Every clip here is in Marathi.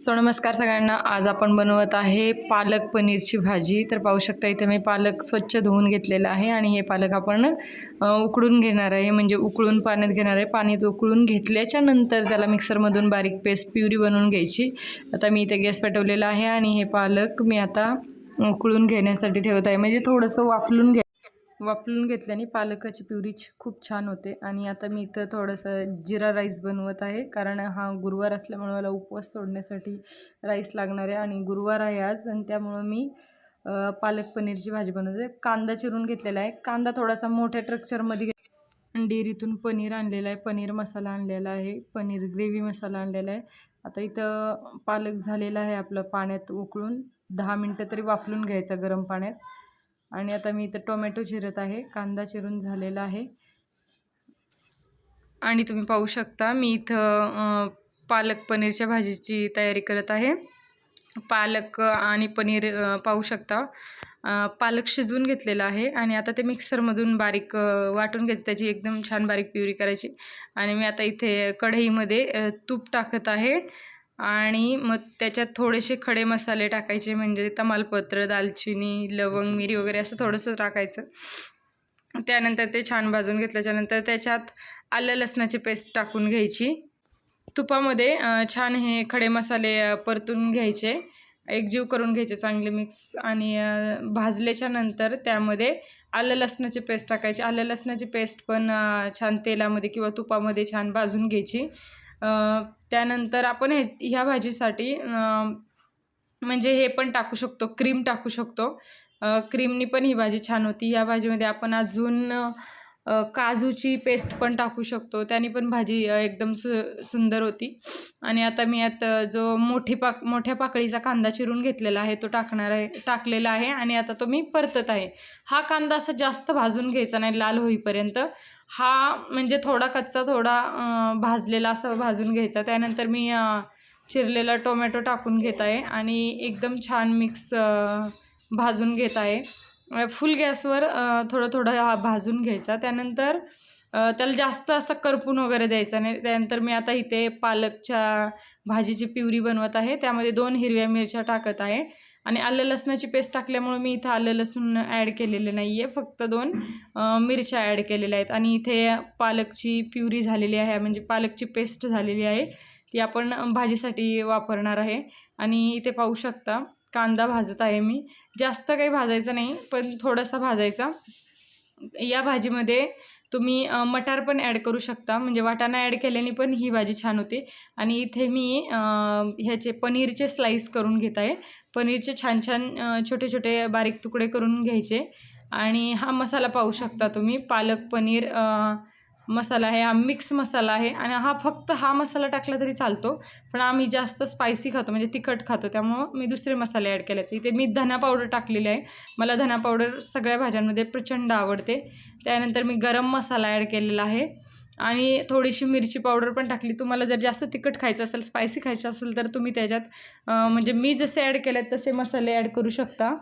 सो नमस्कार सगळ्यांना. आज आपण बनवत आहे पालक पनीरची भाजी. तर पाहू शकता इथे मी पालक स्वच्छ धुवून घेतलेला आहे आणि हे पालक आपण उकळून घेणार आहे. म्हणजे उकळून पाण्यात घेणार आहे. पाण्यात उकळून घेतल्याच्या नंतर त्याला मिक्सरमधून बारीक पेस्ट प्युरी बनवून घ्यायची. आता मी इथे गॅस पेटवलेला आहे आणि हे पालक मी आता उकळून घेण्यासाठी ठेवत आहे. म्हणजे थोडंसं वाफलून घ्या वाफलून घेतल्याने पालकाची प्युरी खूप छान होते. आणि आता मी इथं थोडंसं जिरा राईस बनवत आहे. कारण हा गुरुवार असल्यामुळे मला उपवास सोडण्यासाठी राईस लागणार आहे आणि गुरुवार आहे आज. आणि त्यामुळं मी पालक पनीरची भाजी बनवते. कांदा चिरून घेतलेला आहे. कांदा थोडासा मोठ्या स्ट्रक्चरमध्ये घे डेअरीतून पनीर आणलेलं आहे. पनीर मसाला आणलेला आहे. पनीर ग्रेव्ही मसाला आणलेला आहे. आता इथं पालक झालेला आहे आपलं पाण्यात उकळून. दहा मिनटं तरी वाफलून घ्यायचा गरम पाण्यात. आणि आता मी इथं टोमॅटो चिरत आहे. कांदा चिरून झालेला आहे. आणि तुम्ही पाहू शकता मी इथं पालक पनीरच्या भाजीची तयारी करत आहे. पालक आणि पनीर पाहू शकता. पालक शिजवून घेतलेला आहे आणि आता ते मिक्सरमधून बारीक वाटून घ्यायचं त्याची एकदम छान बारीक प्युरी करायची. आणि मी आता इथे कढईमध्ये तूप टाकत आहे. आणि मग त्याच्यात थोडेसे खडे मसाले टाकायचे म्हणजे तमालपत्र दालचिनी लवंग मिरी वगैरे असं थोडंसं टाकायचं. त्यानंतर ते छान भाजून घेतल्याच्यानंतर त्याच्यात आलं लसणाची पेस्ट टाकून घ्यायची. तुपामध्ये छान हे खडे मसाले परतून घ्यायचे. एकजीव करून घ्यायचे चांगले मिक्स आणि भाजल्याच्या नंतर त्यामध्ये आलं लसणाची पेस्ट टाकायची. आलं लसणाची पेस्ट पण छान तेलामध्ये किंवा तुपामध्ये छान भाजून घ्यायची. त्यानंतर आपण हे ह्या भाजीसाठी म्हणजे हे पण टाकू शकतो क्रीम टाकू शकतो. क्रीमनी पण ही भाजी छान होती. या भाजीमध्ये आपण अजून काजूची पेस्ट पण टाकू शकतो. त्याने पण भाजी एकदम सु सुंदर होती. आणि आता मी यात जो मोठी पाक मोठ्या पाकळीचा कांदा चिरून घेतलेला आहे तो टाकणार आहे टाकलेला आहे आणि आता तो मी परतत आहे. हा कांदा असा जास्त भाजून घ्यायचा नाही लाल होईपर्यंत. हा म्हणजे थोडा कच्चा थोडा भाजलेला असा भाजून घ्यायचा. त्यानंतर मी चिरलेला टोमॅटो टाकून घेत आहे आणि एकदम छान मिक्स भाजून घेत आहे. फुल गॅसवर थोडं थोडं हा भाजून घ्यायचा. त्यानंतर त्याला जास्त असं करपून वगैरे द्यायचा नाही त्यानंतर मी आता इथे पालकच्या भाजीची प्युरी बनवत आहे. त्यामध्ये दोन हिरव्या मिरच्या टाकत आहे. आणि आलं लसणाची पेस्ट टाकल्यामुळे मी इथं आलं लसूण ॲड केलेलं नाही आहे फक्त दोन मिरच्या ॲड केलेल्या आहेत. आणि इथे पालकची प्युरी झालेली आहे. म्हणजे पालकची पेस्ट झालेली आहे. ती आपण भाजीसाठी वापरणार आहे. आणि इथे पाहू शकता कांदा भाजत आहे मी. जास्त काही भाजायचं नाही पण थोडासा भाजायचा. या भाजीमध्ये तुम्ही मटार पण ॲड करू शकता. म्हणजे वाटाणा ॲड केल्याने पण ही भाजी छान होते. आणि इथे मी ह्याचे पनीरचे स्लाईस करून घेत आहे. पनीरचे छान छान छोटे छोटे बारीक तुकडे करून घ्यायचे. आणि हा मसाला पाहू शकता तुम्ही. पालक पनीर आ, मसाला आहे हा मिक्स मसाला आहे आणि हा फक्त हा मसाला टाकला तरी चालतो. पण आम्ही जास्त स्पायसी खातो म्हणजे तिखट खातो. त्यामुळं मी दुसरे मसाले ॲड केले इथे मी धना पावडर टाकलेली आहे. मला धना पावडर सगळ्या भाज्यांमध्ये प्रचंड आवडते. त्यानंतर मी गरम मसाला ॲड केलेला आहे. आणि थोडीशी मिरची पावडर पण टाकली. तुम्हाला जर जास्त तिखट खायचं असेल स्पायसी खायचं असेल तर तुम्ही त्याच्यात म्हणजे मी जसे ॲड केलेत तसे मसाले ॲड करू शकता.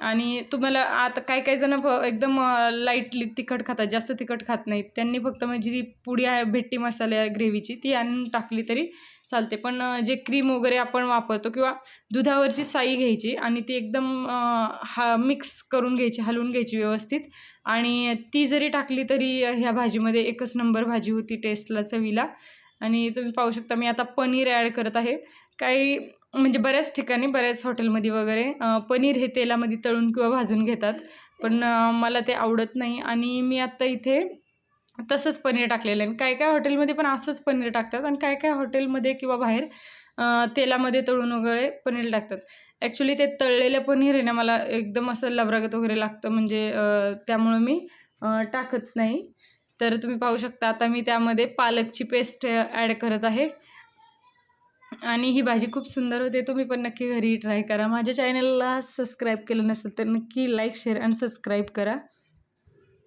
आणि तुम्हाला आता काही काही जण एकदम लाईटली तिखट खातात जास्त तिखट खात नाहीत. त्यांनी फक्त म्हणजे ती पुडी आहे भेट्टी मसाल्या ग्रेव्हीची ती आणून टाकली तरी चालते. पण जे क्रीम वगैरे आपण वापरतो किंवा दुधावरची साई घ्यायची आणि ती एकदम हा मिक्स करून घ्यायची हलवून घ्यायची व्यवस्थित. आणि ती जरी टाकली तरी ह्या भाजीमध्ये एकच नंबर भाजी होती टेस्टला चवीला. आणि तुम्ही पाहू शकता मी आता पनीर ॲड करत आहे. काही म्हणजे बऱ्याच ठिकाणी बऱ्याच हॉटेलमध्ये वगैरे पनीर हे तेलामध्ये तळून किंवा भाजून घेतात. पण मला ते आवडत नाही. आणि मी आत्ता इथे तसंच पनीर टाकलेलं आहे. काय काय हॉटेलमध्ये पण असंच पनीर टाकतात आणि काय काय हॉटेलमध्ये किंवा बाहेर तेलामध्ये तळून वगैरे पनीर टाकतात. ॲक्च्युली ते तळलेलं पनीर आहे ना मला एकदम असं लबरागत वगैरे लागतं. म्हणजे त्यामुळं मी टाकत नाही. तर तुम्ही पाहू शकता आता मी त्यामध्ये पालकची पेस्ट ॲड करत आहे. आणि ही भाजी खूप सुंदर होते तुम्ही पण नक्की घरी ट्राय करा. माझ्या चॅनलला सबस्क्राईब केलं नसेल तर नक्की लाईक शेअर आणि सबस्क्राईब करा.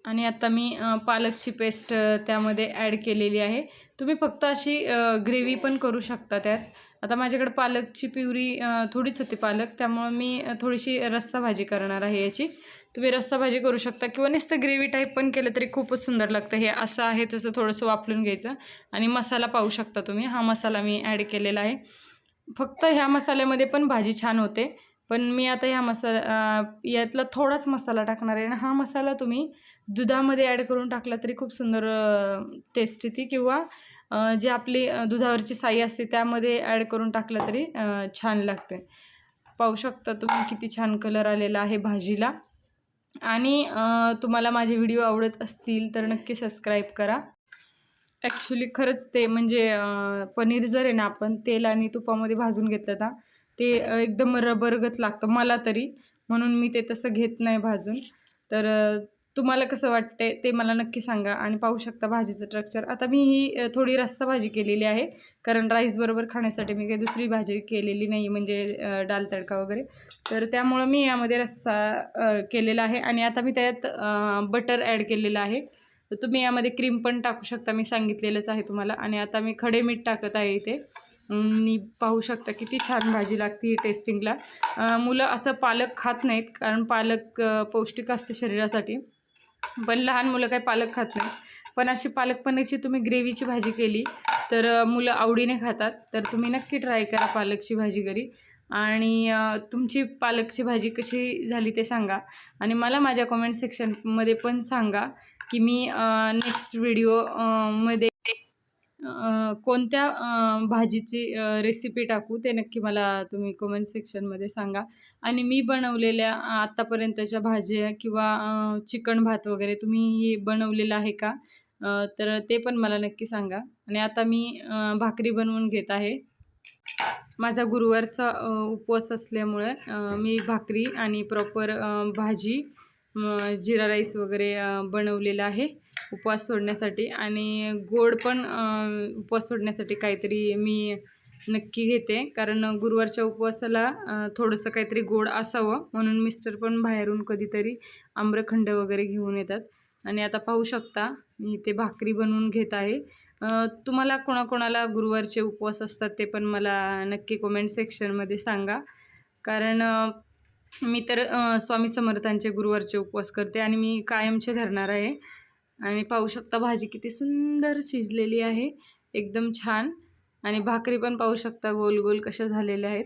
आणि आता मी पालकची पेस्ट त्यामध्ये ॲड केलेली आहे. तुम्ही फक्त अशी ग्रेव्ही पण करू शकता त्यात. आता माझ्याकडे पालकची प्युरी थोडीच होती पालक. त्यामुळं मी थोडीशी रस्सा भाजी करणार आहे याची. तुम्ही रस्सा भाजी करू शकता किंवा नुसतं ग्रेव्ही टाईप पण केलं तरी खूपच सुंदर लागतं. हे असं आहे तसं थोडंसं वापरून घ्यायचं आणि मसाला पाहू शकता तुम्ही. हा मसाला मी ॲड केलेला आहे. फक्त ह्या मसाल्यामध्ये पण भाजी छान होते. पण मी आता ह्या मसाला यातला थोडाच मसाला टाकणार आहे. आणि हा मसाला तुम्ही दुधामध्ये ॲड करून टाकला तरी खूप सुंदर टेस्ट येते किंवा जी आपली दुधावरची साई असते त्यामध्ये ॲड करून टाकलं तरी छान लागते. पाहू शकता तुम्ही किती छान कलर आलेला आहे भाजीला. आणि तुम्हाला माझे व्हिडिओ आवडत असतील तर नक्की सबस्क्राईब करा. ॲक्च्युली खरंच ते म्हणजे पनीर जर आहे ना आपण तेल आणि तुपामध्ये भाजून घेतलं ना ते एकदम रबरगत लागतं मला तरी. म्हणून मी ते तसं घेत नाही भाजून. तर तुम्हाला कसं वाटतंय ते मला नक्की सांगा आणि पाहू शकता भाजीचं स्ट्रक्चर आता मी ही थोडी रस्सा भाजी केलेली आहे कारण राईसबरोबर खाण्यासाठी मी काही दुसरी भाजी केलेली नाही म्हणजे डाल तडका वगैरे. तर त्यामुळं मी यामध्ये रस्सा केलेला आहे आणि आता मी त्यात बटर ॲड केलेलं आहे. तर तुम्ही यामध्ये क्रीम पण टाकू शकता मी सांगितलेलंच आहे तुम्हाला. आणि आता मी खडे मीठ टाकत आहे इथे. मी पाहू शकता किती छान भाजी लागते ही टेस्टिंगला मुलं असं पालक खात नाहीत कारण पालक पौष्टिक असते शरीरासाठी. पण लहान मुलं काही पालक खात नाही पण अशी पालक पनीरची तुम्ही ग्रेव्हीची भाजी केली तर मुलं आवडीने खातात. तर तुम्ही नक्की ट्राय करा पालकची भाजी घरी. आणि तुमची पालकची भाजी कशी झाली ते सांगा. आणि मला माझ्या कमेंट सेक्शनमध्ये पण सांगा की मी नेक्स्ट व्हिडिओमध्ये कोणत्या भाजीची रेसिपी टाकू ते नक्की मला तुम्ही कमेंट सेक्शनमध्ये सांगा. आणि मी बनवलेल्या आत्तापर्यंतच्या भाज्या किंवा चिकन भात वगैरे तुम्ही बनवलेलं आहे का? तर ते पण मला नक्की सांगा. आणि आता मी भाकरी बनवून घेत आहे. माझा गुरुवारचा उपवास असल्यामुळे मी भाकरी आणि प्रॉपर भाजी जिरा राईस वगैरे बनवलेला आहे उपवास सोडण्यासाठी. आणि गोड पण उपवास सोडण्यासाठी काहीतरी मी नक्की घेते. कारण गुरुवारच्या उपवासाला थोडंसं काहीतरी गोड असावं म्हणून मिस्टर पण बाहेरून कधीतरी आम्रखंड वगैरे घेऊन येतात. आणि आता पाहू शकता मी ते भाकरी बनवून घेत आहे. तुम्हाला कोणाकोणाला गुरुवारचे उपवास असतात ते पण मला नक्की कमेंट सेक्शनमध्ये सांगा. कारण मी तर स्वामी समर्थांचे गुरुवारचे उपवास करते आणि मी कायमचे धरणार आहे. आणि पाहू शकता भाजी किती सुंदर शिजलेली आहे. एकदम छान. आणि भाकरी पण पाहू शकता गोल गोल कशा झालेल्या आहेत.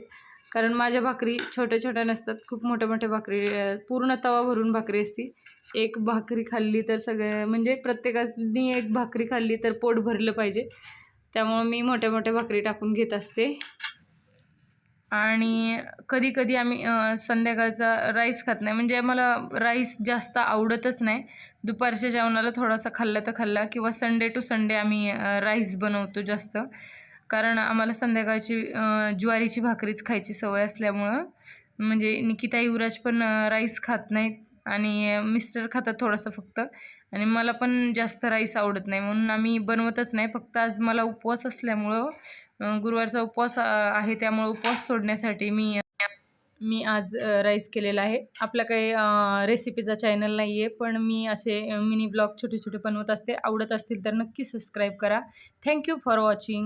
कारण माझ्या भाकरी छोट्या छोट्या नसतात. खूप मोठ्या मोठ्या भाकरी पूर्ण तवा भरून भाकरी असती. एक भाकरी खाल्ली तर सगळ्या म्हणजे प्रत्येकाने एक भाकरी खाल्ली तर पोट भरलं पाहिजे. त्यामुळं मी मोठ्या मोठ्या भाकरी टाकून घेत असते. आणि कधी कधी आम्ही संध्याकाळचा राईस खात नाही. म्हणजे आम्हाला राईस जास्त आवडतच नाही. दुपारच्या जेवणाला थोडासा खाल्ला तर खाल्ला किंवा संडे टू संडे आम्ही राईस बनवतो जास्त. कारण आम्हाला संध्याकाळची ज्वारीची भाकरीच खायची सवय असल्यामुळं. म्हणजे निकिता युवराज पण राईस खात नाहीत आणि मिस्टर खातात थोडंसं फक्त. आणि मला पण जास्त राईस आवडत नाही म्हणून आम्ही बनवतच नाही. फक्त आज मला उपवास असल्यामुळं गुरुवारचा उपवास आहे त्यामुळे उपवास सोडण्यासाठी मी मी आज राईस केलेला आहे. आपला काही रेसिपीचा चॅनल नाही आहे पण मी असे मिनी ब्लॉग छोटे छोटे बनवत असते. आवडत असतील तर नक्की सबस्क्राईब करा. Thank you for watching